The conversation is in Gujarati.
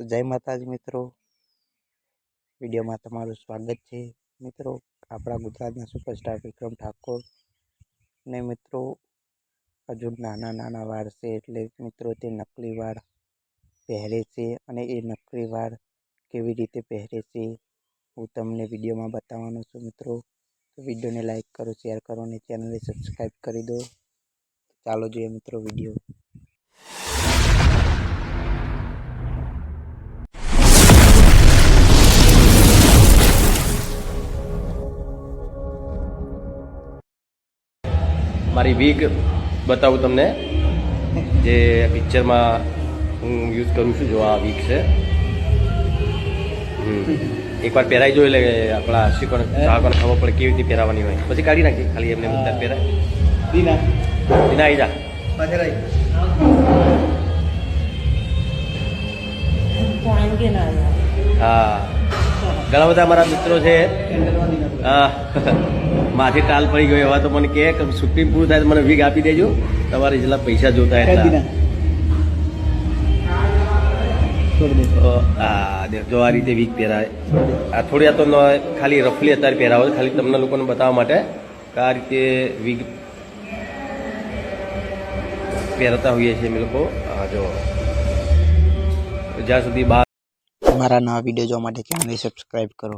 તો જય માતાજી મિત્રો. વિડીયોમાં તમારું સ્વાગત છે. મિત્રો, આપણા ગુજરાતના સુપરસ્ટાર વિક્રમ ઠાકોર ને મિત્રો, હજુ નાના નાના વાળ છે એટલે મિત્રો તે નકલી વાળ પહેરે છે અને એ નકલી વાળ કેવી રીતે પહેરે છે હું તમને વિડીયોમાં બતાવવાનો છું મિત્રો. તો વિડીયોને લાઇક કરો, શેર કરો અને ચેનલને સબસ્ક્રાઈબ કરી દો. ચાલો જોઈએ મિત્રો વીડિયો. મારી વીગ બતાવું તમને જે પિક્ચરમાં હું યુઝ કરું છું જો આ વીગ છે. એકવાર પહેરાઈ જોઈ એટલે આપણા શીખણ ચાહકોને ખબર પડે કેવી રીતે પહેરાવાની હોય. પછી કાઢી નાખી ખાલી એમને મુદ્દા પહેરાય. દીના. વિના આવી જા. પાછળ આવી હા. ઘણા બધા મારા મિત્રો છે. માથે ટાલ પડી ગયો એવા તો મને કહે કે સુપ્રીમ પૂરું થાય તો મને વીક આપી દેજો. તમારે જેટલા પૈસા જોતા આ જો આ રીતે વીક પહેરાય. આ થોડી આ તો ખાલી રફલી અત્યારે પહેરાવો છે. ખાલી તમને લોકોને બતાવવા માટે કે આ રીતે વીગ પહેરતા હોઈએ છીએ અમે લોકો. જો જ્યાં સુધી બાર અમારા નવા વીડિયો જોવા માટે ચેનલને સબસ્ક્રાઈબ કરો.